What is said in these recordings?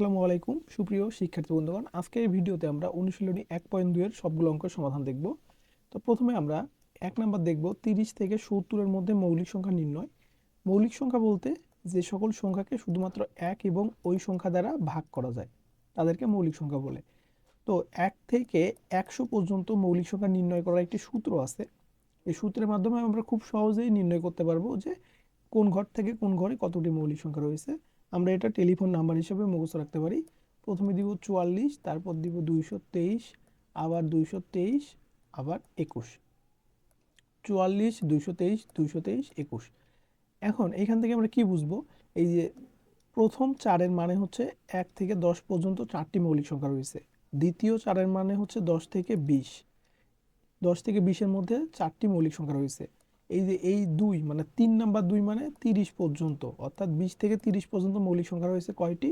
আসসালামু আলাইকুম, সুপ্রিয় শিক্ষার্থী বন্ধুগণ। আজকের ভিডিওতে আমরা অনুশীলনী এক পয়েন্ট দুইয়ের সবগুলো অঙ্কের সমাধান দেখব। তো প্রথমে আমরা এক নাম্বার দেখব, তিরিশ থেকে সত্তরের মধ্যে মৌলিক সংখ্যা নির্ণয়। মৌলিক সংখ্যা বলতে যে সকল সংখ্যাকে শুধুমাত্র এক এবং ওই সংখ্যা দ্বারা ভাগ করা যায়, তাদেরকে মৌলিক সংখ্যা বলে। তো এক থেকে একশো পর্যন্ত মৌলিক সংখ্যা নির্ণয় করার একটি সূত্র আছে। এই সূত্রের মাধ্যমে আমরা খুব সহজেই নির্ণয় করতে পারব যে কোন ঘর থেকে কোন ঘরে কতটি মৌলিক সংখ্যা রয়েছে। আমরা এটা টেলিফোন নাম্বার হিসেবে মুখস্থ রাখতে পারি। প্রথমে দিব চুয়াল্লিশ, তারপর দিব দুইশো তেইশ, আবার দুইশো তেইশ, আবার একুশ। চুয়াল্লিশ, দুইশো তেইশ দুইশো তেইশ, একুশ। এখন এখান থেকে আমরা কি বুঝব? এই যে প্রথম চারের মানে হচ্ছে এক থেকে দশ পর্যন্ত চারটি মৌলিক সংখ্যা রয়েছে। দ্বিতীয় চারের মানে হচ্ছে দশ থেকে বিশ। দশ থেকে বিশের মধ্যে চারটি মৌলিক সংখ্যা রয়েছে। এই যে এই দুই মানে তিন নাম্বার দুই মানে তিরিশ পর্যন্ত, অর্থাৎ বিশ থেকে তিরিশ পর্যন্ত মৌলিক সংখ্যা রয়েছে কয়টি?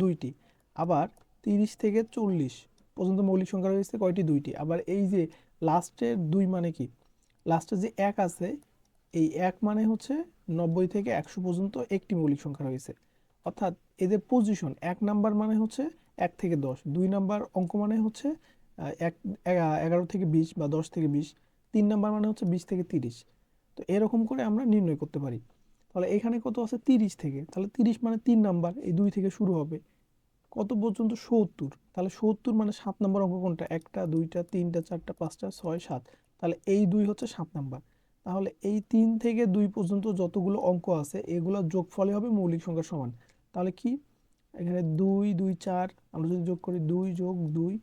দুইটি। আবার তিরিশ থেকে চল্লিশ পর্যন্ত মৌলিক সংখ্যা রয়েছে কয়টি? দুইটি। আবার এই যে লাস্টের দুই মানে কি? লাস্টে যে এক আছে, এই এক মানে হচ্ছে নব্বই থেকে একশো পর্যন্ত একটি মৌলিক সংখ্যা রয়েছে। অর্থাৎ এদের পজিশন এক নাম্বার মানে হচ্ছে এক থেকে দশ, দুই নাম্বার অঙ্ক মানে হচ্ছে এক এগারো থেকে বিশ বা দশ থেকে বিশ। তিন নাম্বার মানে হচ্ছে বিশ থেকে তিরিশ। তো এরকম করে আমরা নির্ণয় করতে পারি। তাহলে এখানে কত আছে? তিরিশ থেকে। তাহলে তিরিশ মানে তিন নাম্বার, এই দুই থেকে শুরু হবে। কত পর্যন্ত? সত্তর। তাহলে সত্তর মানে সাত নাম্বার অঙ্ক কোনটা? একটা, দুইটা, তিনটা, চারটা, পাঁচটা, ছয়, সাত। তাহলে এই দুই হচ্ছে সাত নাম্বার। তাহলে এই তিন থেকে দুই পর্যন্ত যতগুলো অঙ্ক আছে, এগুলোর যোগফলই হবে মৌলিক সংখ্যার সমান। তাহলে কি? এখানে দুই দুই, চার, আমরা যদি যোগ করি, দুই যোগ দুই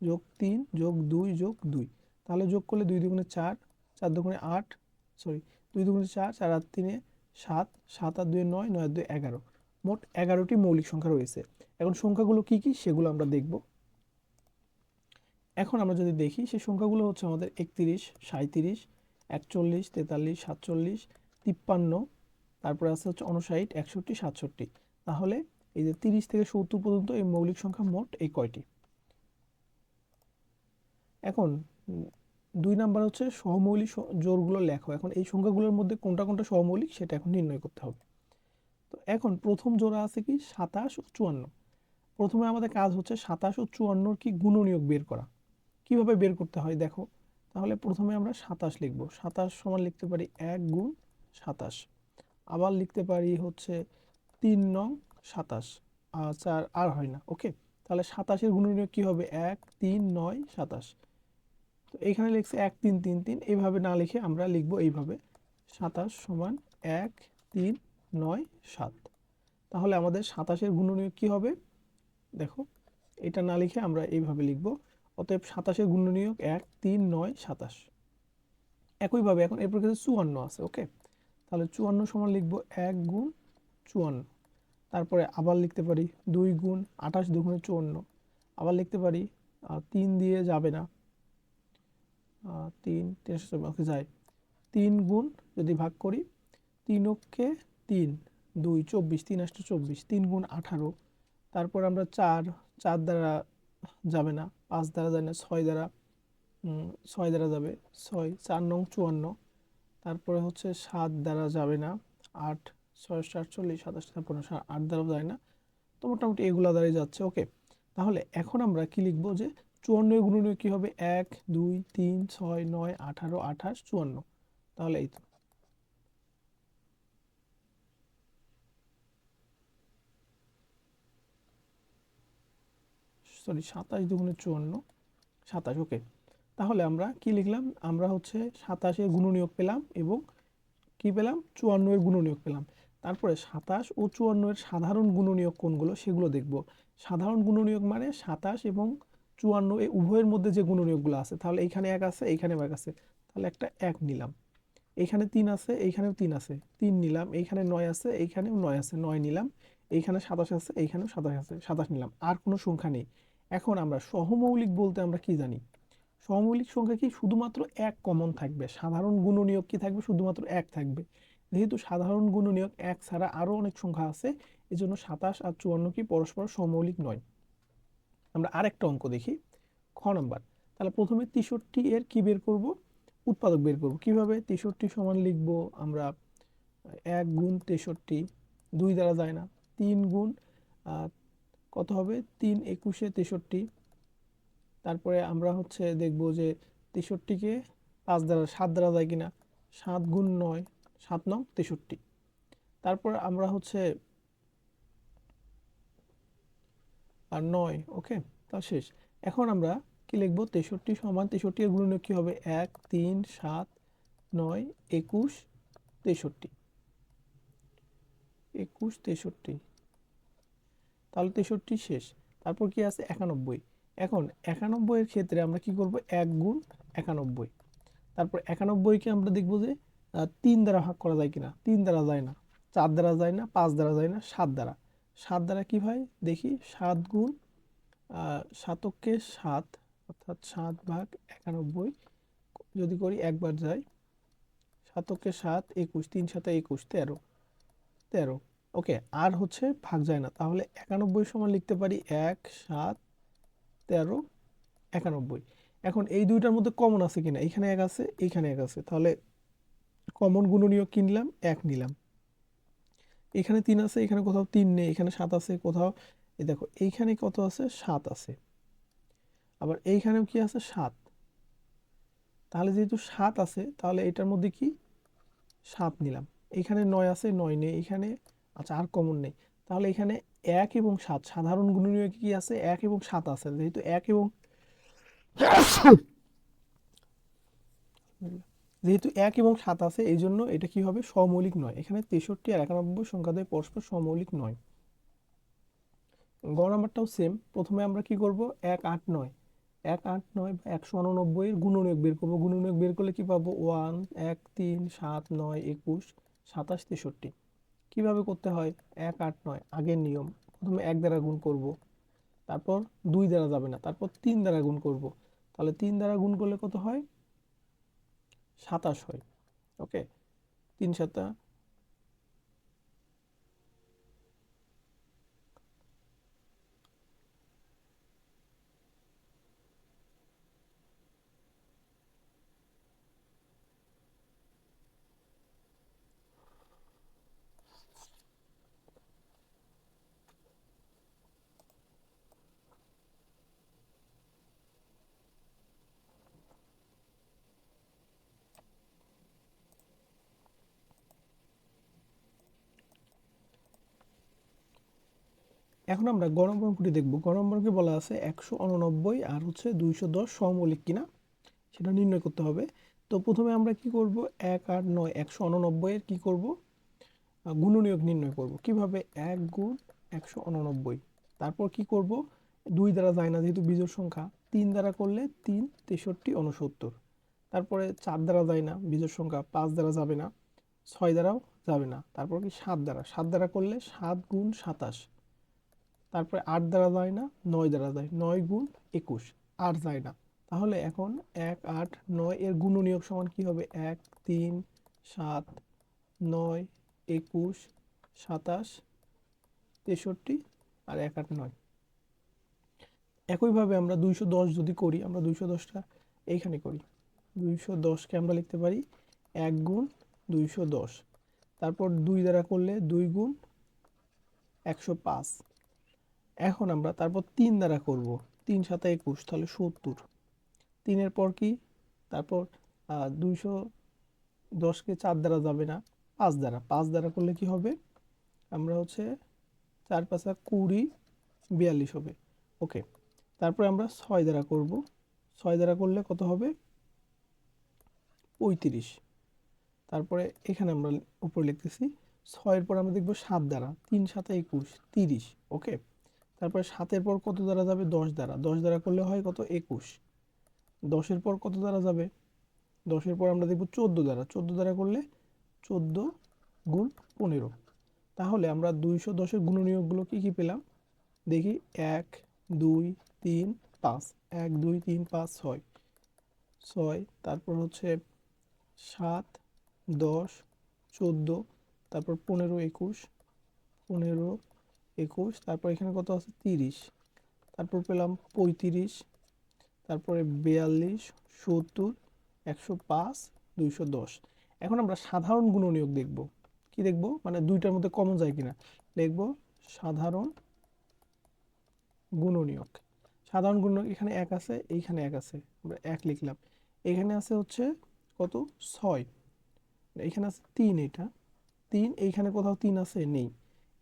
যোগ তিন যোগ দুই যোগ দুই। তাহলে যোগ করলে দুই দুগুণে চার চার দুগুণে আট সরি দুই দুগুণে চার চার আর তিনে সাত সাত আর দুই নয় নয় দুই এগারো। মোট এগারোটি মৌলিক সংখ্যা রয়েছে। এখন সংখ্যাগুলো কি কি সেগুলো আমরা দেখব। এখন আমরা যদি দেখি, সেই সংখ্যাগুলো হচ্ছে আমাদের একত্রিশ সাঁত্রিশ একচল্লিশ, তেতাল্লিশ, সাতচল্লিশ, তিপ্পান্ন, তারপরে আছে হচ্ছে উনষাট একষট্টি, সাতষট্টি। তাহলে এই যে তিরিশ থেকে সত্তর পর্যন্ত এই মৌলিক সংখ্যা মোট এই কয়টি? এখন দুই নাম্বার হচ্ছে সহমৌলিক জোড়গুলো লেখো। এখন এই সংখ্যাগুলোর মধ্যে কোনটা কোনটা সহমৌলিক সেটা এখন নির্ণয় করতে হবে। তো এখন প্রথম জোড়া আছে কি সাতাশ ও চুয়ান্ন। প্রথমে আমাদের কাজ হচ্ছে সাতাশ ও চুয়ান্নর কি গুণনীয়ক বের করা। কীভাবে বের করতে হয় দেখো। তাহলে প্রথমে আমরা সাতাশ লিখব। সাতাশ সমান লিখতে পারি এক গুণ সাতাশ। আবার লিখতে পারি হচ্ছে তিন নং সাতাশ। আর চার, আর হয় না। ওকে? তাহলে সাতাশের গুণনীয়ক কি হবে? এক, তিন, নয়, সাতাশ। তো এখানে লিখছে এক, তিন তিন তিন। এইভাবে না লিখে আমরা লিখব এইভাবে। সাতাশ সমান এক, তিন, নয়, সাত। তাহলে আমাদের সাতাশের গুণনীয়ক কি হবে? দেখো, এটা না লিখে আমরা এইভাবে লিখব। অতএব সাতাশের গুণনীয়ক এক, তিন, নয়, সাতাশ। একইভাবে এখন এরপর কিন্তু চুয়ান্ন আছে, ওকে? তাহলে চুয়ান্ন সমান লিখব এক গুণ চুয়ান্ন। তারপরে আবার লিখতে পারি দুই গুণ আঠাশ দুগুণে চুয়ান্ন। আবার লিখতে পারি তিন দিয়ে যাবে না। তিন তিনশো ওকে যায় তিন গুণ যদি ভাগ করি, তিন অক্ষে তিন, দুই, চব্বিশ, তিন আটটা চব্বিশ, তিন গুণ আঠারো। তারপর আমরা চার চার দ্বারা যাবে না, পাঁচ দ্বারা যায় না, ছয় দ্বারা ছয় দ্বারা যাবে, ছয়, চার নং চুয়ান্ন। তারপরে হচ্ছে সাত দ্বারা যাবে না, আট, ছয় সাতচল্লিশ সাতাশ সা- আট দ্বারাও যায় না। তো মোটামুটি এগুলা দ্বারাই যাচ্ছে, ওকে। তাহলে এখন আমরা কি লিখব যে চুয়ান্ন গুণনীয় কি হবে? এক, দুই, তিন, ছয়, নয়, আঠারো, আঠাশ, চুয়ান্ন। তাহলে এই তো। সরি সাতাশ দুগুণে চুয়ান্ন। সাতাশ ওকে তাহলে আমরা কি লিখলাম? আমরা হচ্ছে সাতাশের গুণনীয়ক পেলাম এবং কি পেলাম? চুয়ান্ন এর গুণনীয়ক পেলাম। তারপরে সাতাশ ও চুয়ান্ন এর সাধারণ গুণনীয়ক কোনগুলো? সেগুলো দেখব। সাধারণ গুণনীয়ক মানে সাতাশ এবং চুয়ান্ন, এই উভয়ের মধ্যে যে গুণনীয়কগুলো আছে, তাহলে এইখানে এক আছে এইখানে এক আছে, তাহলে একটা এক নিলাম। এইখানে তিন আছে, এইখানেও তিন আছে, তিন নিলাম, এইখানে নয় আছে, এইখানেও নয় আছে, নয় নিলাম, এইখানে সাতাশ আছে, এইখানেও সাতাশ আছে, সাতাশ নিলাম, আর কোনো সংখ্যা নেই। এখন আমরা সহমৌলিক বলতে আমরা কি জানি? সহমৌলিক সংখ্যা কি? শুধুমাত্র এক কমন থাকবে, সাধারণ গুণনীয়ক কি থাকবে? শুধুমাত্র এক থাকবে। যেহেতু সাধারণ গুণনীয়ক এক ছাড়া আরও অনেক সংখ্যা আছে, এজন্য সাতাশ আর চুয়ান্ন কি পরস্পর সমৌলিক নয়। আমরা আরেকটা অঙ্ক দেখি। খ নম্বর, তাহলে প্রথমে তেষট্টি এর কি বের করব? উৎপাদক বের করব। কীভাবে? তেষট্টি সমান লিখব আমরা এক গুণ তেষট্টি, দুই দ্বারা যায় না, তিন গুণ কত হবে? তিন একুশে তেষট্টি। তারপরে আমরা হচ্ছে দেখব যে তেষট্টিকে পাঁচ দ্বারা, সাত দ্বারা যায় কিনা? সাত গুণ নয়, সাত নং তেষট্টি। তারপর আমরা হচ্ছে আর নয়। ওকে তা শেষ। এখন আমরা কি লিখব? তেষট্টি সমান তেষট্টি এর গুণনীয়ক কি হবে? এক, তিন, সাত, নয়, একুশ, তেষট্টি। একুশ, তেষট্টি। তাহলে তেষট্টি শেষ। তারপর কি আছে? একানব্বই। এখন একানব্বইয়ের ক্ষেত্রে আমরা কি করব? এক গুণ একানব্বই। তারপর একানব্বইকে আমরা দেখব যে তিন দ্বারা ভাগ করা যায় কিনা? তিন দ্বারা যায় না, চার দ্বারা যায় না, পাঁচ দ্বারা যায় না, সাত দ্বারা। সাত দ্বারা কি হয়? দেখি, সাত গুণ সাতককে সাত, অর্থাৎ সাত ভাগ একানব্বই, যদি করি একবার যায় সাতককে সাত, একুশ, তিন সাথে একুশ, তেরো তেরো। ওকে, আর হচ্ছে ভাগ যায় না। তাহলে একানব্বই সমান লিখতে পারি এক, সাত, তেরো, একানব্বই। এখন এই দুইটার মধ্যে কমন আছে কিনা? এখানে এক আছে এইখানে এক আছে। তাহলে কমন গুণনীয়ক কিনলাম এক নিলাম। এখানে তিন আছে, এখানে কোথাও তিন নেই, এখানে সাত আছে, কোথাও, এই দেখো, এইখানে কত আছে? সাত আছে। আবার এইখানেও কি আছে? সাত। তাহলে যেহেতু সাত আছে, তাহলে এটার মধ্যে কি? সাত নিলাম। এখানে নয় আছে, নয় নেই। এখানে আচ্ছা আর কমন নেই। তাহলে এখানে এক এবং সাত, সাধারণ গুণনীয়ক কি আছে? এক এবং সাত আছে। যেহেতু এক এবং যেহেতু এক এবং সাত আছে, এই জন্য এটা কি হবে? সমৌলিক নয়। এখানে তেষট্টি আর একানব্বই সংখ্যা সংখ্যাদ্বয় পরস্পর সমৌলিক নয়। গ নাম্বারটাও সেম প্রথমে আমরা কি করব? এক, আট, নয়। এক, আট, নয় বা একশো উননব্বই এর গুণনীয়ক বের করব। গুণনীয়ক বের করলে কি পাবো? ওয়ান, এক, তিন, সাত, নয়, একুশ, সাতাশ, তেষট্টি। কীভাবে করতে হয়? এক, আট, নয়। আগের নিয়ম। প্রথমে এক দ্বারা গুণ করব। তারপর দুই দ্বারা যাবে না। তারপর তিন দ্বারা গুণ করব। তাহলে তিন দ্বারা গুণ করলে কত হয়? সাতাশ হয় ওকে তিন সাতা এখন আমরা গরম অঙ্কটি দেখব। গরম অঙ্কে বলা আছে একশো উননব্বই আর হচ্ছে দুইশো দশ সমমৌলিক কিনা সেটা নির্ণয় করতে হবে। তো প্রথমে আমরা কি করব? এক আট নয় একশো উননব্বই এর কী করব? গুণনীয়ক নির্ণয় করব। কীভাবে? এক গুণ একশো উননব্বই। তারপর কি করব? দুই দ্বারা যায় না যেহেতু বিজোড় সংখ্যা। তিন দ্বারা করলে তিন তেষট্টি উনসত্তর। তারপরে চার দ্বারা যায় না বিজোড় সংখ্যা। পাঁচ দ্বারা যাবে না। ছয় দ্বারাও যাবে না। তারপর কি? সাত দ্বারা। সাত দ্বারা করলে সাত গুণ সাতাশ। তারপরে আট দ্বারা যায় না, নয় দ্বারা যায় নয় গুণ একুশ, আট যায় না। তাহলে এখন এক, আট, নয় এর গুণনীয়ক সমান কি হবে? এক, তিন, সাত, নয়, একুশ, সাতাশ, তেষট্টি আর এক, আট, নয়। একইভাবে আমরা দুইশো দশ যদি করি, আমরা দুইশো দশটা এইখানে করি। দুইশো দশকে আমরা লিখতে পারি এক গুণ দুইশো দশ। তারপর দুই দ্বারা করলে দুই গুণ একশো পাঁচ। এখন আমরা তারপর তিন দ্বারা করব। তিন সাথে একুশ, তাহলে সত্তর। তিনের পর কি? তারপর দুইশো দশকে চার দ্বারা যাবে না, পাঁচ দ্বারা। পাঁচ দ্বারা করলে কি হবে? আমরা হচ্ছে চার পাঁচা কুড়ি, বিয়াল্লিশ হবে। ওকে, তারপরে আমরা ছয় দ্বারা করব। ছয় দ্বারা করলে কত হবে? পঁয়ত্রিশ। তারপরে এখানে আমরা উপরে লিখতেছি, ছয়ের পর আমরা দেখব সাত দ্বারা, তিন সাথে একুশ, তিরিশ। ওকে তারপরে সাতের পর কত দ্বারা যাবে? দশ দ্বারা। দশ দ্বারা করলে হয় কত? একুশ। দশের পর কত দ্বারা যাবে? দশের পর আমরা দেখব চোদ্দ দ্বারা। চোদ্দ দ্বারা করলে চোদ্দ গুণ পনেরো। তাহলে আমরা দুইশো দশের গুণনীয়কগুলো কী কী পেলাম? দেখি। এক, দুই, তিন, পাঁচ। এক, দুই, তিন, পাঁচ, ছয়। ছয়, তারপর হচ্ছে সাত, দশ, চোদ্দ, তারপর পনেরো, একুশ। পনেরো একুশ, তারপর এখানে কত আছে? তিরিশ। তারপর পেলাম পঁয়ত্রিশ, তারপরে বিয়াল্লিশ, সত্তর, একশো পাঁচ, দুইশো দশ। এখন আমরা সাধারণ গুণনীয়ক দেখব। কি দেখব? মানে দুইটার মধ্যে কমন যায় কিনা? লিখব সাধারণ গুণনীয়ক। সাধারণ গুণনীয়ক এখানে এক আছে, এইখানে এক আছে। আমরা এক লিখলাম। এখানে আছে হচ্ছে কত? ছয়। এখানে আছে তিন এটা। তিন, এইখানে কোথাও তিন আছে? নেই।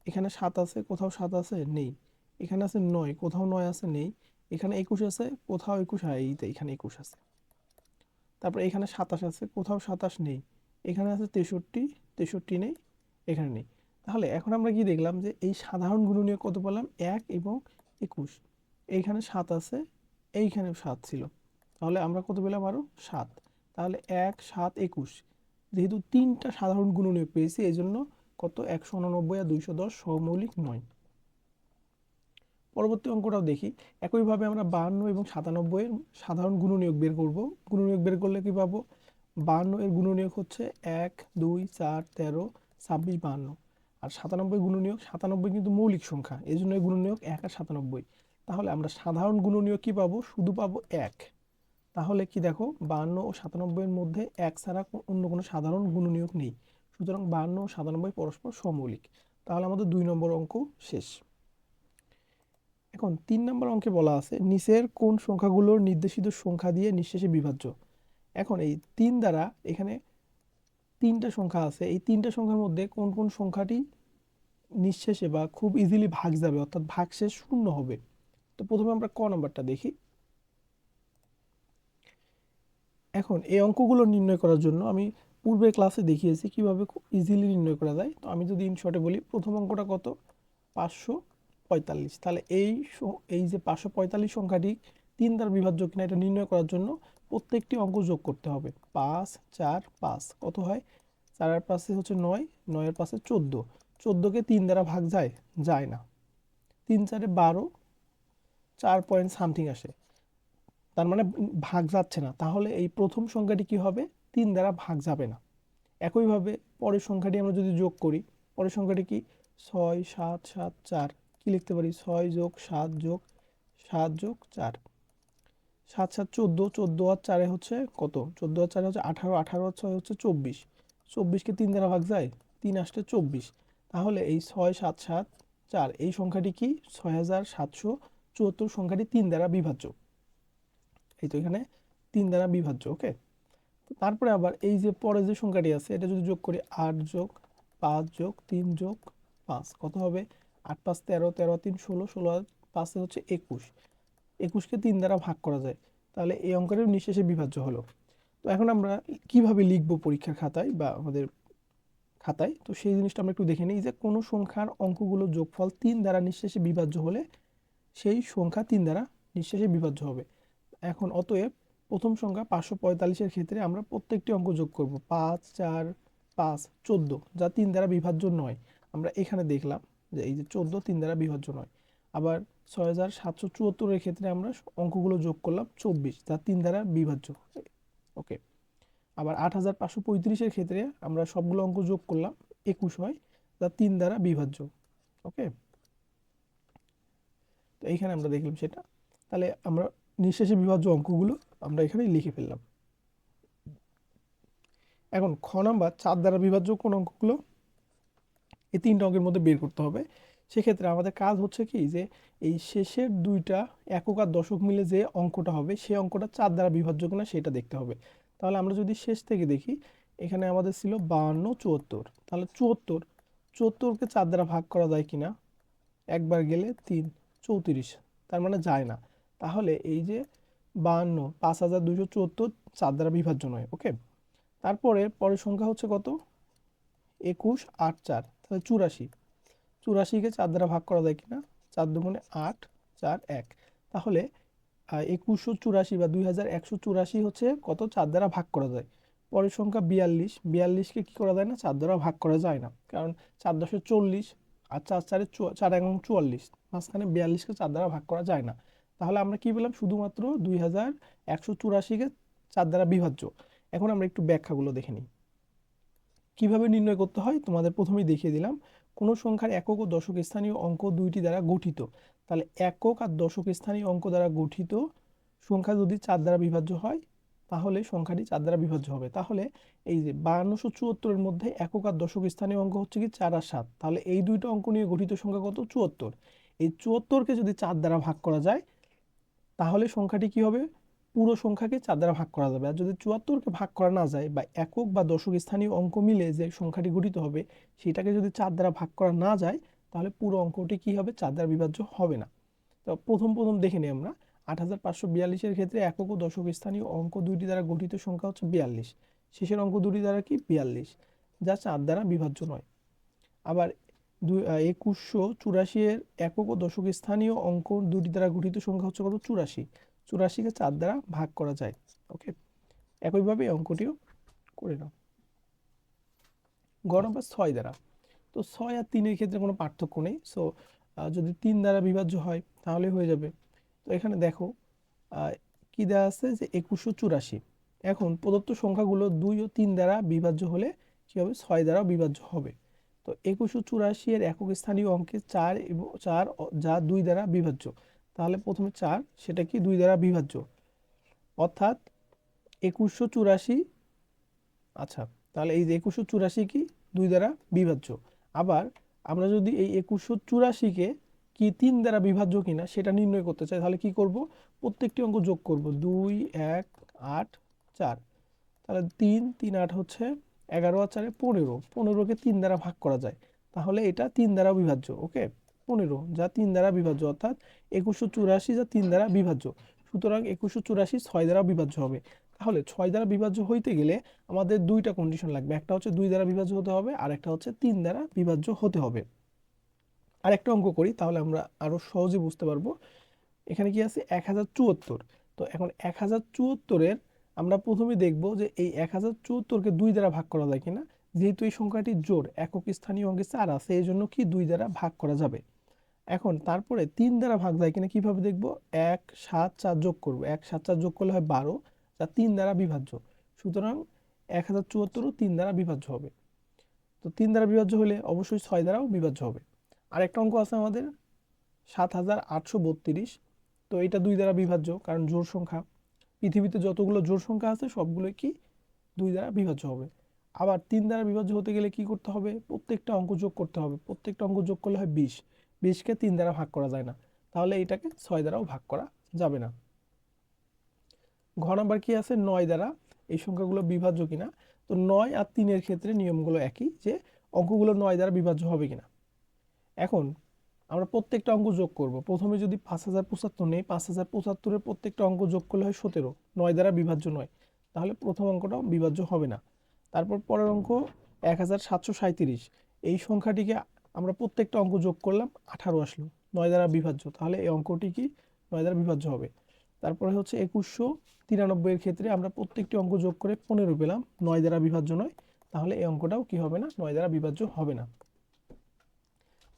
এখানে সাত আছে, কোথাও সাত আছে, নেই। এখানে আছে নয়, কোথাও নয় আছে, নেই। এখানে একুশ আছে, কোথাও একুশ হয় এখানে একুশ আছে। তারপর এখানে সাতাশ আছে, কোথাও সাতাশ নেই। এখানে আছে তেষট্টি তেষট্টি নেই, এখানে নেই। তাহলে এখন আমরা কি দেখলাম যে এই সাধারণ গুণনীয় কত পেলাম? এক এবং একুশ। এইখানে সাত আছে এইখানে সাত ছিল। তাহলে আমরা কত পেলাম আরও সাত। তাহলে এক, সাত, একুশ। যেহেতু তিনটা সাধারণ গুণনীয় পেয়েছি এই জন্য কত? একশো উননব্বই আর দুইশো দশ সহমৌলিক নয়। পরবর্তী অঙ্কটাও দেখি। একইভাবে আমরা বাহান্ন এবং সাতানব্বই এর সাধারণ গুণনীয়ক বের করব। গুণনীয়ক বের করলে কি পাবো? বাহান্ন এর গুণনীয়ক হচ্ছে এক, দুই, চার, তেরো, ছাব্বিশ, বাহান্ন। আর সাতানব্বই গুণনীয়ক, সাতানব্বই কিন্তু মৌলিক সংখ্যা। এই জন্য এই গুণনীয়ক এক আর সাতানব্বই। তাহলে আমরা সাধারণ গুণনীয়ক কি পাবো? শুধু পাবো এক। তাহলে কি দেখো? বাহান্ন ও সাতানব্বইয়ের মধ্যে এক ছাড়া অন্য কোনো সাধারণ গুণনীয়ক নেই। সুতরাং বাহান্ন ও সাতানব্বই পরস্পর সমৌলিক তাহলে আমাদের দুই নম্বর অঙ্ক শেষ। এখন তিন নম্বর অঙ্কে বলা আছে, নিচের কোন সংখ্যাগুলোর নির্দেশিত সংখ্যা দিয়ে নিঃশেষে বিভাজ্য? এখন এই তিন দ্বারা এখানে তিনটা সংখ্যা আছে, এই তিনটা সংখ্যার মধ্যে কোন কোন সংখ্যাটি নিঃশেষে বা খুব ইজিলি ভাগ যাবে, অর্থাৎ ভাগশেষ শূন্য হবে? তো প্রথমে আমরা ক নাম্বারটা দেখি। এখন এই অঙ্কগুলো নির্ণয় করার জন্য আমি পূর্বের ক্লাসে দেখিয়েছি কীভাবে খুব ইজিলি নির্ণয় করা যায়। তো আমি যদি ইন শর্টে বলি, প্রথম অঙ্কটা কত? পাঁচশো পঁয়তাল্লিশ। তাহলে এই এই যে পাঁচশো পঁয়তাল্লিশ সংখ্যাটি তিন দ্বারা বিভাজ্য কিনা এটা নির্ণয় করার জন্য প্রত্যেকটি অঙ্ক যোগ করতে হবে। পাঁচ, চার, পাঁচ। কত হয়? চারের পাশে হচ্ছে নয়, নয়ের পাশে চোদ্দ। চোদ্দোকে তিন দ্বারা ভাগ যায়? যায় না। তিন চারে বারো, চার পয়েন্ট সামথিং আসে। তার মানে ভাগ যাচ্ছে না। তাহলে এই প্রথম সংখ্যাটি কি হবে? তিন দ্বারা ভাগ যাবে না। একইভাবে পরের সংখ্যাটি আমরা যদি যোগ করি, পরের সংখ্যাটি কি? ছয়, সাত সাত, চার। কি লিখতে পারি? ছয় যোগ সাত যোগ সাত যোগ চার। সাত সাত, চোদ্দ চোদ্দ আর চারে হচ্ছে কত? চোদ্দ আর চারে হচ্ছে আঠারো আঠারো আর ছয় হচ্ছে চব্বিশ। চব্বিশকে তিন দ্বারা ভাগ যায়, তিন আসলে চব্বিশ। তাহলে এই ছয়, সাত সাত, চার, এই সংখ্যাটি কি? ছয় হাজার সাতশো চুয়াত্তর সংখ্যাটি তিন দ্বারা বিভাজ্য। এই তো এখানে তিন দ্বারা বিভাজ্য ওকে তারপরে আবার এই যে পরে যে সংখ্যাটি আছে, এটা যদি যোগ করি আট যোগ পাঁচ যোগ তিন যোগ পাঁচ, কত হবে? আট পাঁচ তেরো তেরো তিন ষোলো ষোলো পাঁচে হচ্ছে একুশ। একুশকে তিন দ্বারা ভাগ করা যায়। তাহলে এই অঙ্কটিও নিঃশেষে বিভাজ্য হলো। তো এখন আমরা কীভাবে লিখব পরীক্ষার খাতায় বা আমাদের খাতায়? তো সেই জিনিসটা আমরা একটু দেখে নিই যে কোনো সংখ্যার অঙ্কগুলো যোগফল তিন দ্বারা নিঃশেষে বিভাজ্য হলে সেই সংখ্যা তিন দ্বারা নিঃশেষে বিভাজ্য হবে। এখন অতএব প্রথম সংখ্যা পাঁচশো পঁয়তাল্লিশের ক্ষেত্রে আমরা প্রত্যেকটি অঙ্ক যোগ করব। পাঁচ, চার, পাঁচ, চোদ্দ, যা তিন দ্বারা বিভাজ্য নয়। আমরা এখানে দেখলাম যে এই যে চোদ্দ তিন দ্বারা বিভাজ্য নয়। আবার ছয় হাজার সাতশো চুয়াত্তরের ক্ষেত্রে আমরা অঙ্কগুলো যোগ করলাম চব্বিশ, যা তিন দ্বারা বিভাজ্য। ওকে। আবার আট হাজার পাঁচশো পঁয়ত্রিশের ক্ষেত্রে আমরা সবগুলো অঙ্ক যোগ করলাম, একুশ হয়, যা তিন দ্বারা বিভাজ্য। ওকে? তো এইখানে আমরা দেখলাম সেটা। তাহলে আমরা নিঃশেষে বিভাজ্য অঙ্কগুলো আমরা এখানে লিখে ফেললাম। এখন খ নাম্বার, চার দ্বারা বিভাজ্য কোন অঙ্কগুলো? এই তিনটা অঙ্কের মধ্যে বের করতে হবে। সেক্ষেত্রে আমাদের কাজ হচ্ছে কি যে, এই শেষের দুইটা একক আর দশক মিলে যে অঙ্কটা হবে সেই অঙ্কটা চার দ্বারা বিভাজ্য কিনা সেটা দেখতে হবে। তাহলে আমরা যদি শেষ থেকে দেখি, এখানে আমাদের ছিল বাহান্ন, চুয়াত্তর। তাহলে চুয়াত্তর, চুয়াত্তরকে চার দ্বারা ভাগ করা যায় কিনা? একবার গেলে তিন, চৌত্রিশ। তার মানে যায় না। তাহলে এই যে বাহান্ন, পাঁচ হাজার দুশো চুয়াত্তর চার দ্বারা বিভাজ্য নয়, ওকে? তারপরে, পরের সংখ্যা হচ্ছে কত? একুশ, আট, চার, তাহলে চুরাশি। চুরাশিকে চার দ্বারা ভাগ করা যায় কিনা? চার দুগুণে আট, চার, এক। তাহলে একুশশো চুরাশি বা দুই হাজার একশো চুরাশি হচ্ছে কত? চার দ্বারা ভাগ করা যায়। পরের সংখ্যা বিয়াল্লিশ। বিয়াল্লিশকে কী করা যায় না? চার দ্বারা ভাগ করা যায় না। কারণ চার দশে চল্লিশ আর চার চারে চার এবং চুয়াল্লিশ। মাঝখানে বিয়াল্লিশকে চার দ্বারা ভাগ করা যায় না। তাহলে আমরা কি পেলাম? শুধুমাত্র দুই হাজার একশো চুরাশিকে চার দ্বারা বিভাজ্য। এখন আমরা একটু ব্যাখ্যাগুলো দেখে নিই। কীভাবে নির্ণয় করতে হয়? তোমাদের প্রথমেই দেখিয়ে দিলাম। কোনো সংখ্যার একক ও দশক স্থানীয় অঙ্ক দুইটি দ্বারা গঠিত। তাহলে একক আর দশক স্থানীয় অঙ্ক দ্বারা গঠিত সংখ্যা যদি চার দ্বারা বিভাজ্য হয়, তাহলে সংখ্যাটি চার দ্বারা বিভাজ্য হবে। তাহলে এই যে বায়ান্নশো চুয়াত্তরের মধ্যে একক আর দশক স্থানীয় অঙ্ক হচ্ছে কি চার আর সাত। তাহলে এই দুইটা অঙ্ক নিয়ে গঠিত সংখ্যা কত? চুয়াত্তর। এই চুয়াত্তরকে যদি চার দ্বারা ভাগ করা যায় তাহলে সংখ্যাটি কি হবে? পুরো সংখ্যাকে চার দ্বারা ভাগ করা যাবে। আর যদি চুয়াত্তরকে ভাগ করা না যায় বা একক বা দশক স্থানীয় অঙ্ক মিলে যে সংখ্যাটি গঠিত হবে, সেটাকে যদি চার দ্বারা ভাগ করা না যায়, তাহলে পুরো অঙ্কটি কি হবে? চার দ্বারা বিভাজ্য হবে না। তো প্রথম প্রথম দেখে নিই আমরা। আট হাজার পাঁচশো বিয়াল্লিশের ক্ষেত্রে একক ও দশক স্থানীয় অঙ্ক দুইটি দ্বারা গঠিত সংখ্যা হচ্ছে বিয়াল্লিশ। শেষের অঙ্ক দুটি দ্বারা কি? বিয়াল্লিশ। যা চার দ্বারা বিভাজ্য নয়। আবার একুশশো চুরাশি এর একক ও দশক স্থানীয় অঙ্ক দুটি দ্বারা গঠিত সংখ্যা হচ্ছে কত? চুরাশি। চুরাশিকে চার দ্বারা ভাগ করা যায়। ওকে? একইভাবে অঙ্কটিও করে নাও। গ নম্বর ছয় দ্বারা। তো ছয় আর তিনের ক্ষেত্রে কোনো পার্থক্য নেই। সো যদি তিন দ্বারা বিভাজ্য হয়, তাহলে হয়ে যাবে। তো এখানে দেখো কি দেওয়া আছে? যে একুশশো চুরাশি। এখন প্রদত্ত সংখ্যাগুলো দুই ও তিন দ্বারা বিভাজ্য হলে কি হবে? ছয় দ্বারা বিভাজ্য হবে। তো একুশশো চুরাশি এর একক স্থানীয় অঙ্কে চার এবং চার যা দুই দ্বারা বিভাজ্য। তাহলে প্রথমে চার, সেটা কি দুই দ্বারা বিভাজ্য? অর্থাৎ একুশশো চুরাশি আচ্ছা তাহলে এই যে একুশশো চুরাশি কি দুই দ্বারা বিভাজ্য। আবার আমরা যদি এই একুশশো চুরাশিকে কি তিন দ্বারা বিভাজ্য কিনা সেটা নির্ণয় করতে চাই, তাহলে কি করব? প্রত্যেকটি অঙ্ক যোগ করব। দুই, এক, আট, চার। তাহলে তিন তিন, আট হচ্ছে এগারো আর চারে পনেরো, পনেরোকে তিন দ্বারা ভাগ করা যায়। তাহলে এটা তিন দ্বারা বিভাজ্য, ওকে? পনেরো যা তিন দ্বারা বিভাজ্য, অর্থাৎ একুশশো চুরাশি যা তিন দ্বারা বিভাজ্য। সুতরাং একুশশো চুরাশি ছয় দ্বারা বিভাজ্য হবে। তাহলে ছয় দ্বারা বিভাজ্য হইতে গেলে আমাদের দুইটা কন্ডিশন লাগবে। একটা হচ্ছে দুই দ্বারা বিভাজ্য হতে হবে, আর একটা হচ্ছে তিন দ্বারা বিভাজ্য হতে হবে। আর একটা অঙ্ক করি, তাহলে আমরা আরও সহজে বুঝতে পারব। এখানে কি আছে? এক হাজার চুয়াত্তর। তো এখন এক হাজার চুয়াত্তরের আমরা প্রথমে দেখব যে এই এক হাজার চুয়াত্তরকে দুই দ্বারা ভাগ করা যায় কিনা। যেহেতু এই সংখ্যাটি জোর একক স্থানীয় অঙ্কে চার আছে এই জন্য কি দুই দ্বারা ভাগ করা যাবে? এখন তারপরে তিন দ্বারা ভাগ যায় কিনা কীভাবে দেখব? এক, সাত, চার যোগ করব। এক, সাত, চার যোগ করলে হয় বারো, যা তিন দ্বারা বিভাজ্য। সুতরাং এক হাজার চুয়াত্তরও তিন দ্বারা বিভাজ্য হবে। তো তিন দ্বারা বিভাজ্য হলে অবশ্যই ছয় দ্বারাও বিভাজ্য হবে। আর একটা অঙ্ক আছে আমাদের, সাত হাজার আটশো বত্রিশ। তো এটা দুই দ্বারা বিভাজ্য, কারণ জোর সংখ্যা। পৃথিবীতে যতগুলো জোড় সংখ্যা আছে, সবগুলোই কি দুই দ্বারা বিভাজ্য হবে। আবার তিন দ্বারা বিভাজ্য হতে গেলে কি করতে হবে? প্রত্যেকটা অঙ্ক যোগ করতে হবে। প্রত্যেকটা অঙ্ক যোগ করলে হয় বিশ। বিশকে তিন দ্বারা ভাগ করা যায় না। তাহলে এটাকে ছয় দ্বারাও ভাগ করা যাবে না। ঘ নাম্বার কি আছে? নয় দ্বারা। এই সংখ্যাগুলো বিভাজ্য কিনা? তো নয় আর তিনের ক্ষেত্রে নিয়মগুলো একই যে অঙ্কগুলো নয় দ্বারা বিভাজ্য হবে কিনা। এখন আমরা প্রত্যেকটা অঙ্ক যোগ করব। প্রথমে যদি পাঁচ হাজার পঁচাত্তর নেই, পাঁচ হাজার পঁচাত্তরের প্রত্যেকটা অঙ্ক যোগ করলে হয় সতেরো, নয় দ্বারা বিভাজ্য নয়। তাহলে প্রথম অঙ্কটাও বিভাজ্য হবে না। তারপর পরের অঙ্ক এক হাজার সাতশো সাঁইত্রিশ। এই সংখ্যাটিকে আমরা প্রত্যেকটা অঙ্ক যোগ করলাম, আঠারো আসলো, নয় দ্বারা বিভাজ্য। তাহলে এই অঙ্কটি কি? নয় দ্বারা বিভাজ্য হবে। তারপরে হচ্ছে একুশশো তিরানব্বইয়ের ক্ষেত্রে আমরা প্রত্যেকটি অঙ্ক যোগ করে পনেরো পেলাম, নয় দ্বারা বিভাজ্য নয়। তাহলে এই অঙ্কটাও কি হবে না? নয় দ্বারা বিভাজ্য হবে না।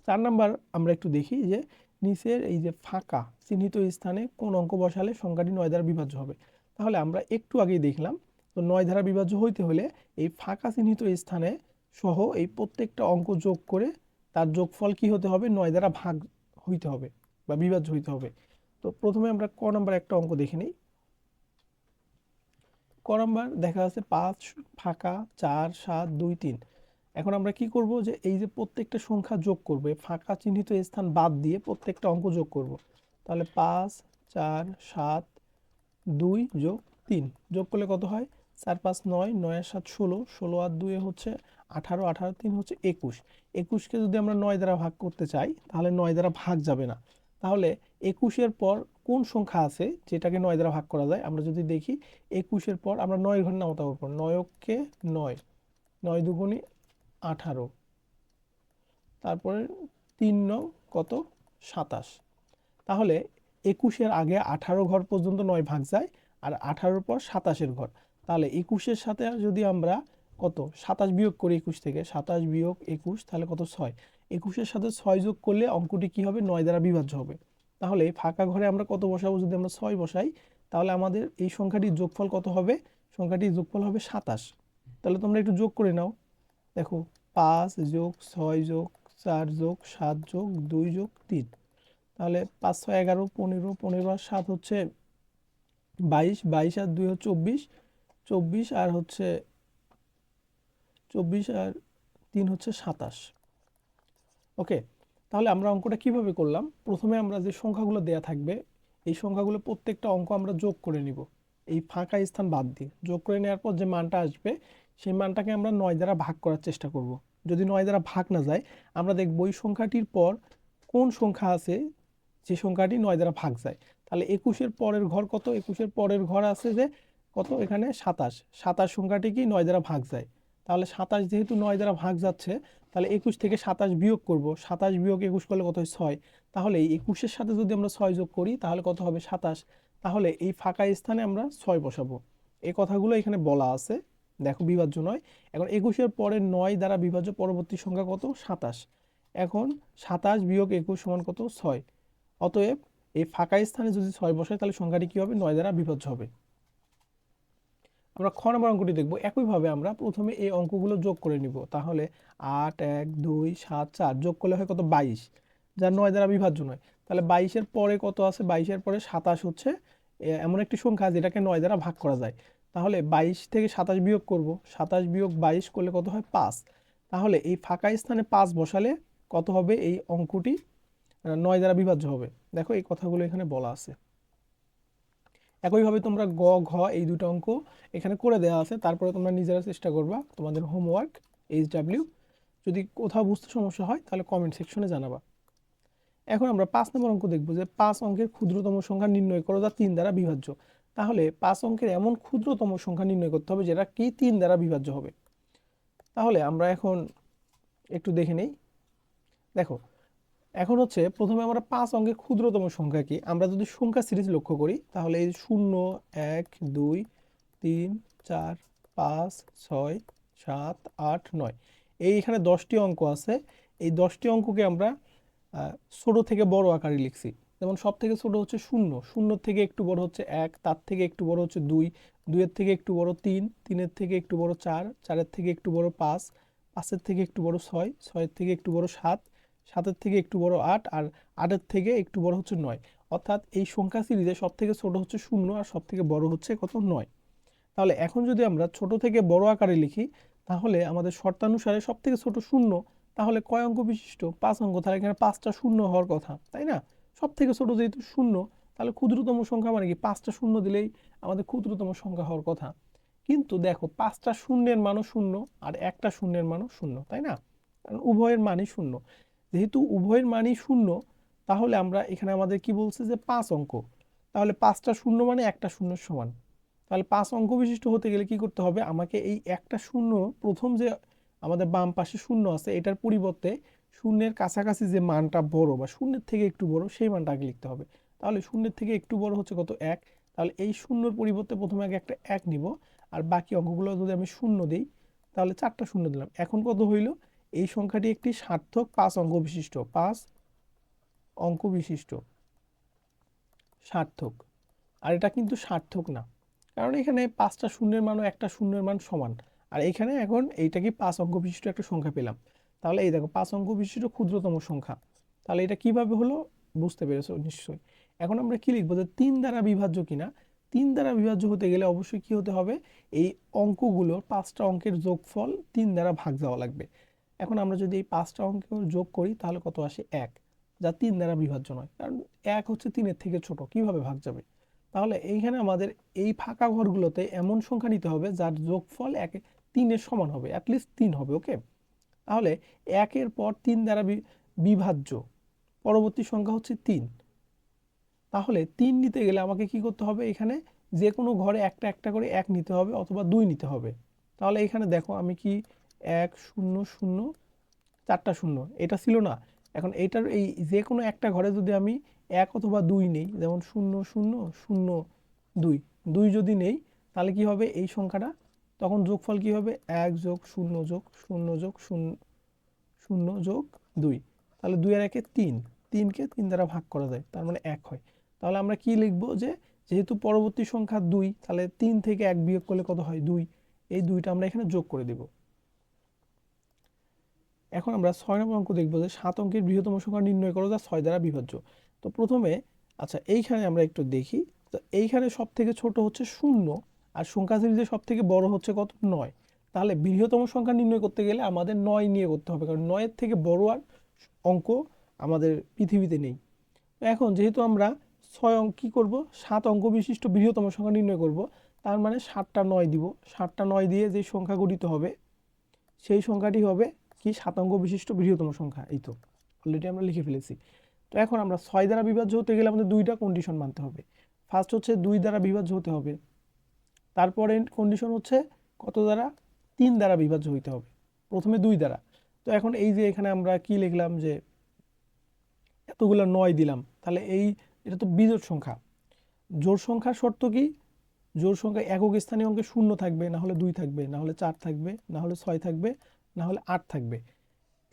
চার নাম্বার আমরা একটু দেখি যে নিচের এই যে ফাঁকা চিহ্নিত স্থানে কোন অঙ্ক বসালে সংখ্যাটি নয় দ্বারা বিভাজ্য হবে। তাহলে আমরা একটু আগেই দেখলাম, তো নয় দ্বারা বিভাজ্য হইতে হলে এই ফাঁকা চিহ্নিত স্থানে সহ এই প্রত্যেকটা অঙ্ক যোগ করে তার যোগফল কি হতে হবে? নয় দ্বারা ভাগ হইতে হবে বা বিভাজ্য হইতে হবে। তো প্রথমে আমরা ক নাম্বার একটা অঙ্ক দেখে নিই। ক নাম্বার দেখা যাচ্ছে পাঁচ, ফাঁকা, চার, সাত, দুই, তিন। এখন আমরা কি করব যে এই যে প্রত্যেকটা সংখ্যা যোগ করব ফাঁকা চিহ্নিত স্থান বাদ দিয়ে প্রত্যেকটা অঙ্ক যোগ করব। তাহলে পাঁচ, চার, সাত, দুই যোগ তিন। যোগ করলে কত হয়? চার, পাঁচ, নয় নয়, আর সাত, ষোলো। ষোলো আর দুয়ে হচ্ছে আঠারো আঠারো, তিন হচ্ছে একুশ। একুশকে যদি আমরা নয় দ্বারা ভাগ করতে চাই, তাহলে নয় দ্বারা ভাগ যাবে না। তাহলে একুশের পর কোন সংখ্যা আছে যেটাকে নয় দ্বারা ভাগ করা যায়? আমরা যদি দেখি, একুশের পর আমরা নয় ঘর নামতা করব নয়কে নয়। নয় দুগুণে আঠারো। তারপরে তিন নং কত? সাতাশ। তাহলে একুশের আগে আঠারো ঘর পর্যন্ত নয় ভাগ যায়, আর আঠারোর পর সাতাশের ঘর। তাহলে একুশের সাথে যদি আমরা কত? সাতাশ বিয়োগ করি একুশ থেকে, সাতাশ বিয়োগ একুশ, তাহলে কত? ছয়। একুশের সাথে ছয় যোগ করলে অঙ্কটি কি হবে? নয় দ্বারা বিভাজ্য হবে। তাহলে ফাঁকা ঘরে আমরা কত বসাবো? যদি আমরা ছয় বসাই, তাহলে আমাদের এই সংখ্যাটির যোগফল কত হবে? সংখ্যাটির যোগফল হবে সাতাশ। তাহলে তোমরা একটু যোগ করে নাও। দেখো, পাঁচ যোগ ছয় যোগ চার যোগ সাত যোগ দুই যোগ তিন। তাহলে পাঁচ, ছয়, এগারো, পনেরো পনেরো আর সাত হচ্ছে বাইশ বাইশ আর দুই হচ্ছে চব্বিশ চব্বিশ আর হচ্ছে, চব্বিশ আর তিন হচ্ছে সাতাশ। ওকে, তাহলে আমরা অঙ্কটা কীভাবে করলাম? প্রথমে আমরা যে সংখ্যাগুলো দেয়া থাকবে, এই সংখ্যাগুলো প্রত্যেকটা অঙ্ক আমরা যোগ করে নিব। এই ফাঁকা স্থান বাদ দিয়ে। যোগ করে নেওয়ার পর যে মানটা আসবে সেই মানটাকে আমরা নয় দ্বারা ভাগ করার চেষ্টা করব। যদি নয় দ্বারা ভাগ না যায়, আমরা দেখব ওই সংখ্যাটির পর কোন সংখ্যা আছে, যে সংখ্যাটি নয় দ্বারা ভাগ যায়। তাহলে একুশের পরের ঘর কত? একুশের পরের ঘর আছে যে কত? এখানে সাতাশ। সাতাশ সংখ্যাটি কি নয় দ্বারা ভাগ যায়? তাহলে সাতাশ যেহেতু নয় দ্বারা ভাগ যাচ্ছে, তাহলে একুশ থেকে সাতাশ বিয়োগ করব। সাতাশ বিয়োগ একুশ করলে কত ছয়। তাহলে এই একুশের সাথে যদি আমরা ছয় যোগ করি, তাহলে কত হবে? সাতাশ। তাহলে এই ফাঁকা স্থানে আমরা ছয় বসাবো। এই কথাগুলো এখানে বলা আছে। দেখো বিভাজ্য নয়। এখন একুশের পরে নয় দ্বারা বিভাজ্য পরবর্তী সংখ্যা কত? সাতাশ। এখন সাতাশ বিয়োগ একুশ সমান কত? ছয়। অতএব এই ফাঁকা স্থানে যদি ছয় বসাই, তাহলে সংখ্যাটি কী হবে? নয় দ্বারা বিভাজ্য হবে। আমরা খ অঙ্কটি দেখব। একইভাবে আমরা প্রথমে এই অঙ্কগুলো যোগ করে নিব। তাহলে আট, এক, দুই, সাত, চার যোগ করলে হয় কত? বাইশ। যা নয় দ্বারা বিভাজ্য নয়। তাহলে বাইশের পরে কত আছে? বাইশের পরে সাতাশ হচ্ছে এমন একটি সংখ্যা যেটাকে নয় দ্বারা ভাগ করা যায়। তাহলে বাইশ থেকে সাতাশ বিয়োগ করব। সাতাশ বিয়োগ বাইশ করলে কত হয়? পাঁচ। তাহলে এই ফাঁকা স্থানে পাঁচ বসালে কত হবে? এই অঙ্কটি নয় দ্বারা বিভাজ্য হবে। দেখো এই কথাগুলো এখানে বলা আছে। একইভাবে তোমরা গ, ঘ এই দুটো অঙ্ক এখানে করে দেওয়া আছে। তারপরে তোমরা নিজেরা চেষ্টা করবা তোমাদের হোমওয়ার্ক এইচ ডাব্লিউ যদি কোথাও বুঝতে সমস্যা হয় তাহলে কমেন্ট সেকশনে জানাবা। এখন আমরা পাঁচ নম্বর অঙ্ক দেখব যে পাঁচ অঙ্কের ক্ষুদ্রতম সংখ্যা নির্ণয় করো যা তিন দ্বারা বিভাজ্য। তাহলে পাঁচ অঙ্কের এমন ক্ষুদ্রতম সংখ্যা নির্ণয় করতে হবে যেটা কি তিন দ্বারা বিভাজ্য হবে। তাহলে আমরা এখন একটু দেখে নেই। দেখো, এখন হচ্ছে প্রথমে আমরা পাঁচ অঙ্কের ক্ষুদ্রতম সংখ্যা কি? আমরা যদি সংখ্যা সিরিজ লক্ষ্য করি, তাহলে এই শূন্য, এক, দুই, তিন, চার, পাঁচ, ছয়, সাত, আট, নয়। এই এখানে দশটি অঙ্ক আছে। এই দশটি অঙ্ককে আমরা ছোট থেকে বড় আকারে লিখছি। যেমন সব থেকে ছোট হচ্ছে শূন্য। শূন্যর থেকে একটু বড় হচ্ছে এক, তার থেকে একটু বড় হচ্ছে দুই, দুইয়ের থেকে একটু বড় তিন, তিনের থেকে একটু বড় চার, চারের থেকে একটু বড় পাঁচ, পাঁচের থেকে একটু বড় ছয়, ছয়ের থেকে একটু বড় সাত, সাতের থেকে একটু বড় আট আর আটের থেকে একটু বড় হচ্ছে নয়। অর্থাৎ এই সংখ্যা সিরিজে সব থেকে ছোট হচ্ছে শূন্য আর সব থেকে বড় হচ্ছে কত? নয়। তাহলে এখন যদি আমরা ছোট থেকে বড় আকারে লিখি, তাহলে আমাদের শর্তানুসারে সব থেকে ছোট শূন্য, তাহলে কয় অঙ্ক বিশিষ্ট? পাঁচ অঙ্ক, তাহলে এখানে পাঁচটা শূন্য হওয়ার কথা, তাই না? সব থেকে ছোট যেহেতু শূন্য, তাহলে ক্ষুদ্রতম সংখ্যা মানে কি? পাঁচটা শূন্য দিলেই আমাদের ক্ষুদ্রতম সংখ্যা হওয়ার কথা। কিন্তু দেখো, পাঁচটা শূন্যের মানও শূন্য আর একটা শূন্যের মানও শূন্য, তাই না? কারণ উভয়ের মানই শূন্য। যেহেতু উভয়ের মানই শূন্য, তাহলে আমরা এখানে আমাদের কি বলছে যে পাঁচ অঙ্ক। তাহলে পাঁচটা শূন্য মানে একটা শূন্যের সমান। তাহলে পাঁচ অঙ্ক বিশিষ্ট হতে গেলে কি করতে হবে? আমাকে এই একটা শূন্য, প্রথম যে আমাদের বাম পাশে শূন্য আছে, এটার পরিবর্তে শূন্যের কাছাকাছি যে মানটা বড় বা শূন্যের থেকে একটু বড়, সেই মানটা আগে লিখতে হবে। তাহলে শূন্যের থেকে একটু বড় হচ্ছে কত? এক। তাহলে এই শূন্যর পরিবর্তে প্রথমে আগে একটা এক নিব। আর বাকি অঙ্কগুলো যদি আমি শূন্য দিই, তাহলে চারটা শূন্য দিলাম। এখন কত হইল? এই সংখ্যাটি একটি সার্থক পাঁচ অঙ্ক বিশিষ্ট। পাঁচ অঙ্ক বিশিষ্ট। সার্থক। আর এটা কিন্তু সার্থক না। কারণ এখানে পাঁচটা শূন্যের মান ও একটা শূন্যের মান সমান। আর এখানে এখন এইটা কি পাঁচ অঙ্ক বিশিষ্ট একটা সংখ্যা পেলাম। তাহলে এই দেখো, পাঁচ অঙ্ক বিশিষ্ট ক্ষুদ্রতম সংখ্যা। তাহলে এটা কীভাবে হলো? বুঝতে পেরেছ নিশ্চয়ই। এখন আমরা কি লিখব? যে তিন দ্বারা বিভাজ্য কিনা? তিন দ্বারা বিভাজ্য হতে গেলে অবশ্যই কি হতে হবে? এই অঙ্কগুলো পাঁচটা অঙ্কের যোগফল তিন দ্বারা ভাগ যাওয়া লাগবে। এখন আমরা যদি এই পাঁচটা অঙ্ক যোগ করি, তাহলে কত আসে? এক। যা তিন দ্বারা বিভাজ্য নয়। কারণ এক হচ্ছে তিনের থেকে ছোট, কীভাবে ভাগ যাবে? তাহলে এইখানে আমাদের এই ফাঁকা ঘরগুলোতে এমন সংখ্যা নিতে হবে, যার যোগফল এক তিনের সমান হবে অ্যাটলিস্ট তিন হবে ওকে তাহলে একের পর তিন দ্বারা বিভাজ্য। পরবর্তী সংখ্যা হচ্ছে তিন। তাহলে তিন নিতে গেলে আমাকে কি করতে হবে এখানে? যে কোনো ঘরে একটা একটা করে এক নিতে হবে অথবা দুই নিতে হবে। তাহলে এখানে দেখো আমি কি এক শূন্য শূন্য চারটা শূন্য, এটা ছিল না। এখন এইটার এই যে কোনো একটা ঘরে যদি আমি এক অথবা দুই নেই, যেমন শূন্য শূন্য শূন্য দুই দুই যদি নেই, তাহলে কি হবে? এই সংখ্যাটা তখন যোগফল কি হবে? এক যোগ শূন্য যোগ শূন্য যোগ শূন্য শূন্য যোগ দুই। তাহলে দুই আর একে তিন। তিনকে তিন দ্বারা ভাগ করা যায়, তার মানে এক হয়। তাহলে আমরা কি লিখব যে, যেহেতু পরবর্তী সংখ্যা দুই, তাহলে তিন থেকে এক বিয়োগ করলে কত হয়? দুই। এই দুইটা আমরা এখানে যোগ করে দেব। এখন আমরা ছয় নম্বর অঙ্ক দেখব যে, সাত অঙ্কের বৃহত্তম সংখ্যা নির্ণয় করো যা ছয় দ্বারা বিভাজ্য। তো প্রথমে আচ্ছা এইখানে আমরা একটু দেখি। তো এইখানে সব থেকে ছোট হচ্ছে শূন্য। আর সংখ্যা সিরিজে সব থেকে বড় হচ্ছে কত? নয়। তাহলে বৃহত্তম সংখ্যা নির্ণয় করতে গেলে আমাদের নয় নিয়ে করতে হবে, কারণ নয়ের থেকে বড় আর অঙ্ক আমাদের পৃথিবীতে নেই। এখন যেহেতু আমরা ছয় অঙ্ক কী করব? সাত অঙ্ক বিশিষ্ট বৃহত্তম সংখ্যা নির্ণয় করব, তার মানে সাতটা নয় দিব। সাতটা নয় দিয়ে যে সংখ্যা গঠিত হবে, সেই সংখ্যাটি হবে কি? সাত অঙ্ক বিশিষ্ট বৃহত্তম সংখ্যা, এই তো। অলরেডি আমরা লিখে ফেলেছি। তো এখন আমরা ছয় দ্বারা বিভাজ্য হতে গেলে আমাদের দুইটা কন্ডিশন মানতে হবে। ফার্স্ট হচ্ছে দুই দ্বারা বিভাজ্য হতে হবে। তারপরে কন্ডিশন হচ্ছে কত দ্বারা? তিন দ্বারা বিভাজ্য হইতে হবে। প্রথমে দুই দ্বারা। তো এখন এই যে এখানে আমরা কি লিখলাম যে এতগুলো নয় দিলাম, তাহলে এই এটা তো বিজোড় সংখ্যা। জোড় সংখ্যার শর্ত কি? জোড় সংখ্যা একক স্থানীয় অঙ্কে শূন্য থাকবে, না হলে দুই থাকবে, না হলে চার থাকবে, না হলে ছয় থাকবে, না হলে আট থাকবে।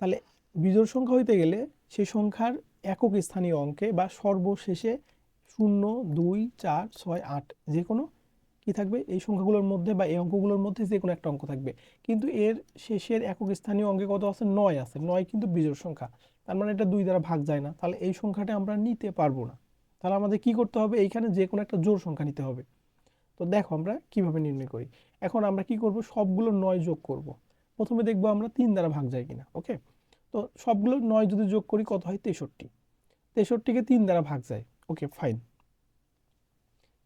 তাহলে বিজোড় সংখ্যা হইতে গেলে সেই সংখ্যার একক স্থানীয় অঙ্কে বা সর্বশেষে শূন্য, দুই, চার, ছয়, আট যে কোনো কি থাকবে? এই সংখ্যাগুলোর মধ্যে বা এই অঙ্কগুলোর মধ্যে যে কোনো একটা অঙ্ক থাকবে। কিন্তু এর শেষের একক স্থানীয় অঙ্কে কত আছে? নয় আছে। নয় কিন্তু বিজোড় সংখ্যা। তার মানে এটা দুই দ্বারা ভাগ যায় না। তাহলে এই সংখ্যাটা আমরা নিতে পারব না। তাহলে আমাদের কি করতে হবে? এইখানে যে কোনো একটা জোড় সংখ্যা নিতে হবে। তো দেখো আমরা কীভাবে নির্ণয় করি। এখন আমরা কি করব? সবগুলো নয় যোগ করব। প্রথমে দেখব আমরা তিন দ্বারা ভাগ যায় কিনা, ওকে? তো সবগুলো নয় যদি যোগ করি কত হয়? তেষট্টি। তেষট্টিকে তিন দ্বারা ভাগ যায়, ওকে ফাইন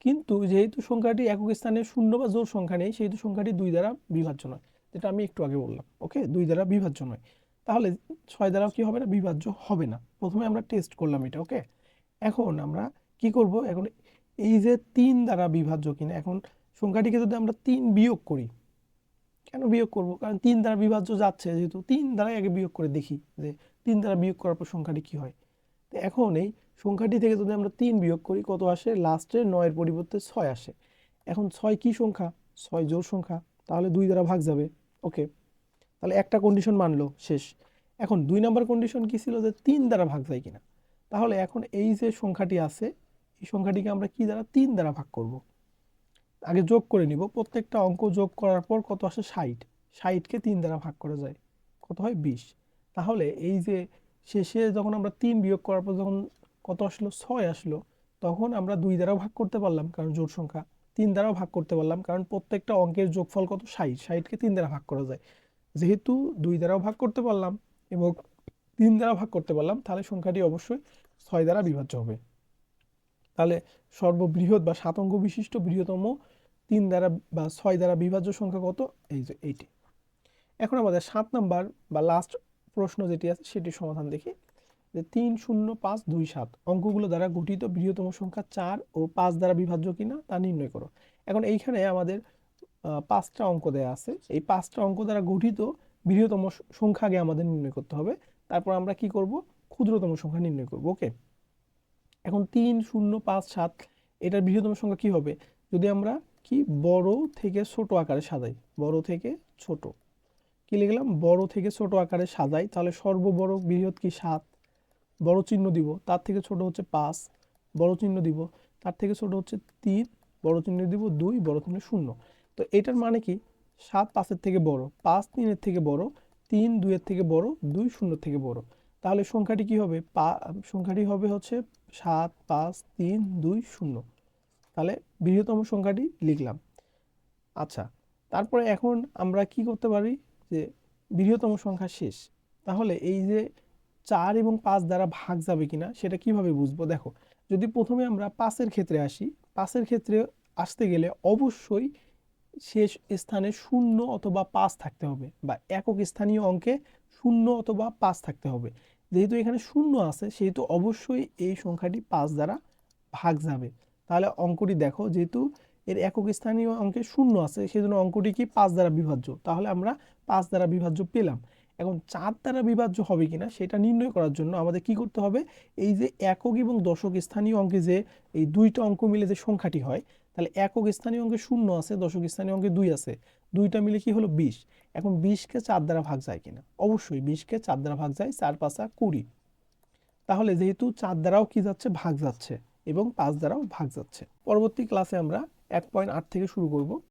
কিন্তু যেহেতু সংখ্যাটি একক স্থানে শূন্য বা জোড় সংখ্যা নেই, সেহেতু সংখ্যাটি দুই দ্বারা বিভাজ্য নয়, যেটা আমি একটু আগে বললাম ওকে দুই দ্বারা বিভাজ্য নয়। তাহলে ছয় দ্বারাও কি হবে না? বিভাজ্য হবে না। প্রথমে আমরা টেস্ট করলাম এটা ওকে এখন আমরা কি করব? এখন এই যে তিন দ্বারা বিভাজ্য কিনা, এখন সংখ্যাটিকে যদি আমরা তিন বিয়োগ করি, কেন বিয়োগ করব? কারণ তিন দ্বারা বিভাজ্য যাচ্ছে, যেহেতু তিন দ্বারাই আগে বিয়োগ করে দেখি যে তিন দ্বারা বিয়োগ করার পর সংখ্যাটি কি হয়। তো এখন এই সংখ্যাটি থেকে যদি আমরা তিন বিয়োগ করি, কত আসে? লাস্টে নয়ের পরিবর্তে ছয় আসে। এখন ছয় কি সংখ্যা? ছয় জোর সংখ্যা। তাহলে দুই দ্বারা ভাগ যাবে। ওকে। তাহলে একটা কন্ডিশন মানলো, শেষ। এখন দুই নাম্বার কন্ডিশন কি ছিল যে তিন দ্বারা ভাগ যায় কিনা? তাহলে এখন এই যে সংখ্যাটি আছে, এই সংখ্যাটিকে আমরা কি দ্বারা? তিন দ্বারা ভাগ করব। আগে যোগ করে নিব। প্রত্যেকটা অঙ্ক যোগ করার পর কত আসে? ষাট। ষাটকে তিন দ্বারা ভাগ করা যায়। কত হয়? বিশ। তাহলে এই যে শেষে যখন আমরা তিন বিয়োগ করার পর যখন কত আসলো? ছয় আসলো। তখন আমরা দুই দ্বারাও ভাগ করতে পারলাম, কারণ জোড় সংখ্যা। তিন দ্বারাও ভাগ করতে পারলাম, কারণ প্রত্যেকটা অঙ্কের যোগফল কত? ষাট। ষাটকে তিন দ্বারা ভাগ করা যায়। যেহেতু দুই দ্বারাও ভাগ করতে পারলাম এবং তিন দ্বারা ভাগ করতে পারলাম, তাহলে সংখ্যাটি অবশ্যই ছয় দ্বারা বিভাজ্য হবে। তাহলে সর্ববৃহৎ বা সাত অঙ্ক বিশিষ্ট বৃহত্তম তিন দ্বারা বা ছয় দ্বারা বিভাজ্য সংখ্যা কত? এই যে এইটি। এখন আমাদের সাত নাম্বার বা লাস্ট প্রশ্ন যেটি আছে, সেটির সমাধান দেখি। যে তিন শূন্য পাঁচ দুই সাত অঙ্কগুলো দ্বারা গঠিত বৃহত্তম সংখ্যা চার ও পাঁচ দ্বারা বিভাজ্য কিনা তা নির্ণয় করো। এখন এইখানে আমাদের পাঁচটা অঙ্ক দেয়া আছে। এই পাঁচটা অঙ্ক দ্বারা গঠিত বৃহত্তম স- সংখ্যা আগে আমাদের নির্ণয় করতে হবে। তারপর আমরা কি করব? ক্ষুদ্রতম সংখ্যা নির্ণয় করব, ওকে? এখন তিন শূন্য পাঁচ সাত, এটার বৃহত্তম সংখ্যা কি হবে? যদি আমরা কি বড় থেকে ছোট আকারে সাজাই, বড় থেকে ছোট, কি লিখলাম? বড় থেকে ছোট আকারে সাজাই, তাহলে সর্ববড় বৃহৎ কি? সাত। বড় চিহ্ন দিব, তার থেকে ছোট হচ্ছে পাঁচ, বড় চিহ্ন দিব, তার থেকে ছোট হচ্ছে তিন, বড় চিহ্ন দিব দুই, বড় চিহ্ন শূন্য। তো এটার মানে কি? সাত পাঁচের থেকে বড়, পাঁচ তিনের থেকে বড়, তিন দুইয়ের থেকে বড়, দুই শূন্যের থেকে বড়। তাহলে সংখ্যাটি কি হবে? পা, সংখ্যাটি হবে হচ্ছে সাত, পাঁচ, তিন, দুই, শূন্য। তাহলে বৃহত্তম সংখ্যাটি লিখলাম। আচ্ছা তারপরে এখন আমরা কি করতে পারি? যে বৃহত্তম সংখ্যা শেষ। তাহলে এই যে চার এবং পাঁচ দ্বারা ভাগ যাবে কিনা সেটা কীভাবে বুঝব? দেখো, যদি প্রথমে আমরা পাঁচের ক্ষেত্রে আসি, পাঁচের ক্ষেত্রে আসতে গেলে অবশ্যই শেষ স্থানে শূন্য অথবা পাঁচ থাকতে হবে বা একক স্থানীয় অঙ্কে শূন্য অথবা পাঁচ থাকতে হবে। যেহেতু এখানে শূন্য আছে, সেহেতু অবশ্যই এই সংখ্যাটি পাঁচ দ্বারা ভাগ যাবে। তাহলে অঙ্কটি দেখো, যেহেতু এর একক স্থানীয় অঙ্কে শূন্য আছে সেই জন্য অঙ্কটি কি পাঁচ দ্বারা বিভাজ্য? তাহলে আমরা পাঁচ দ্বারা বিভাজ্য পেলাম। এখন চার দ্বারা বিভাজ্য হবে কিনা সেটা নির্ণয় করার জন্য আমাদের কি করতে হবে? এই যে একক এবং দশক স্থানীয় অঙ্কে যে এই দুইটা অঙ্ক মিলে যে সংখ্যাটি হয়, তাহলে একক স্থানীয় অঙ্কে শূন্য আছে, দশক স্থানীয় অঙ্কে দুই আছে। দুইটা মিলে কি হলো? বিশ। এখন বিশকে চার দ্বারা ভাগ যায় কিনা? অবশ্যই বিশকে চার দ্বারা ভাগ যায়, চার পাঁচা কুড়ি। তাহলে যেহেতু চার দ্বারাও কি যাচ্ছে? ভাগ যাচ্ছে এবং পাঁচ দ্বারাও ভাগ যাচ্ছে। পরবর্তী ক্লাসে আমরা এক পয়েন্ট আট থেকে শুরু করব।